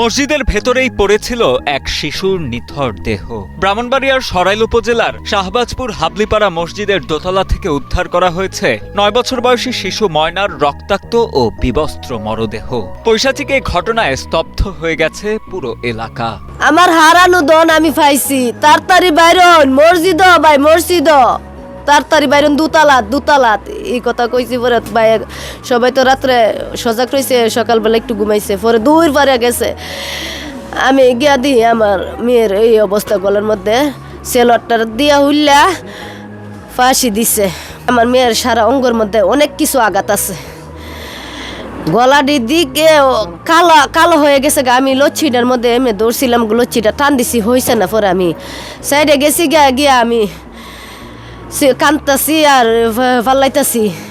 মসজিদের ভেতরেই পড়েছিল এক শিশুর নিথর দেহ। ব্রাহ্মণবাড়িয়ার সরাইল উপজেলার শাহবাজপুর হাবলিপাড়া মসজিদের দোতলা থেকে উদ্ধার করা হয়েছে নয় বছর বয়সী শিশু ময়নার রক্তাক্ত ও বিবস্ত্র মরদেহ। পৈশাচিক এই ঘটনায় স্তব্ধ হয়ে গেছে পুরো এলাকা। আমার হারানো দন আমি পাইছি। তাড়াতাড়ি বাইরন মসজিদ ভাই মসজিদ তাড়াতাড়ি বাইরন দুতালাত দুতালাত। এই কথা কইছি পরে ভাই, সবাই তো রাত্রে সজাগ রয়েছে সকালবেলা একটু ঘুমাইছে, পরে দূর পারে গেছে। আমি গিয়া দিই আমার মেয়ের এই অবস্থা গলার মধ্যে। সেলটটার দিয়া উল্লা ফাঁসি দিছে। আমার মেয়ের সারা অঙ্গর মধ্যে অনেক কিছু আঘাত আছে। গলাটি দিকে কালো কালো হয়ে গেছে গা। আমি লচ্ছিটার মধ্যে এমনি দৌড়ছিলাম, লচ্ছিটা টান দিছি হয়েছে না পরে আমি। সাইডে গেছি গিয়া গিয়া আমি আর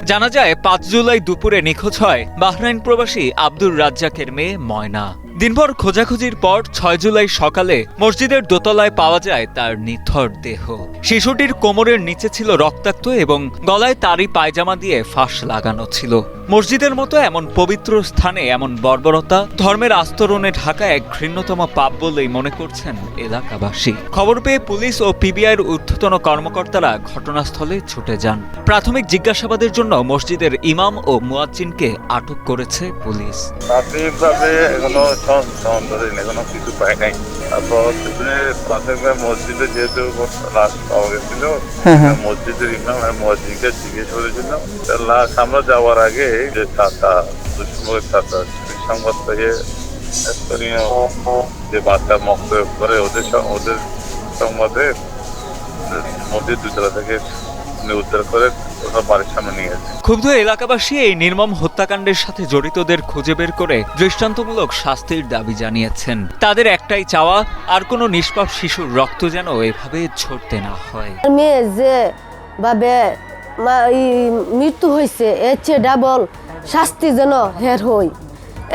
জানা যায় পাঁচ জুলাই দুপুরে নিখোঁজ হয় বাহরাইন প্রবাসী আব্দুর রাজ্জাকের মেয়ে ময়না। দিনভর খোঁজাখুঁজির পর ছয় জুলাই সকালে মসজিদের দোতলায় পাওয়া যায় তার নিথর দেহ। শিশুটির কোমরের নিচে ছিল রক্তাক্ত এবং গলায় তারই পায়জামা দিয়ে ফাঁস লাগানো ছিল। মসজিদের মতো এমন পবিত্র স্থানে এমন বর্বরতা ধর্মের আস্তরণে ঢাকা এক ঘৃণ্যতম পাপ বলেই মনে করছেন এলাকাবাসী। খবর পেয়ে পুলিশ ও পিবিআইয়ের ঊর্ধ্বতন কর্মকর্তারা ঘটনাস্থলে ছুটে যান। প্রাথমিক জিজ্ঞাসাবাদের জন্য মসজিদের ইমাম ও মুয়াজ্জিনকে আটক করেছে পুলিশ। প্রাথমিকভাবে এখনও সন্দেহীন এখনও কিছু পাই নাই। তারপর প্রাথমিকভাবে মসজিদে যেহেতু লাশ পাওয়া গেছিল মসজিদের ইমাম আর মসজিদকে জিজ্ঞেস করেছিল। লাশ আমরা যাওয়ার আগে যে চাচা দুষ্মুখের চাচা সংবাদ থেকে স্থানীয় যে বাচ্চা মক্তব্য করে ওদের ওদের সংবাদে মসজিদ দুতলা থেকে উনি উদ্ধার করে ওনার বাড়ির সামনে নিয়ে গেছে ক্ষুব্ধ এলাকাবাসী এই নির্মম হত্যাকাণ্ডের সাথে জড়িতদের খুঁজে বের করে দৃষ্টান্তমূলক শাস্তির দাবি জানিয়েছেন। তাদের একটাই চাওয়া আর কোনো নিষ্পাপ শিশুর রক্ত যেন এভাবে ঝরতে না হয়। মেয়ে যে ভাবে মৃত্যু হয়েছে এর চেয়ে ডাবল শাস্তি যেন হের হই।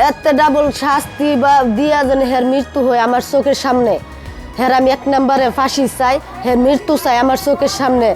এত ডাবল শাস্তি বা দিয়া যেন হের মৃত্যু হয় আমার চোখের সামনে। হের আমি এক নম্বরে ফাঁসি চাই হের মৃত্যু চাই আমার চোখের সামনে।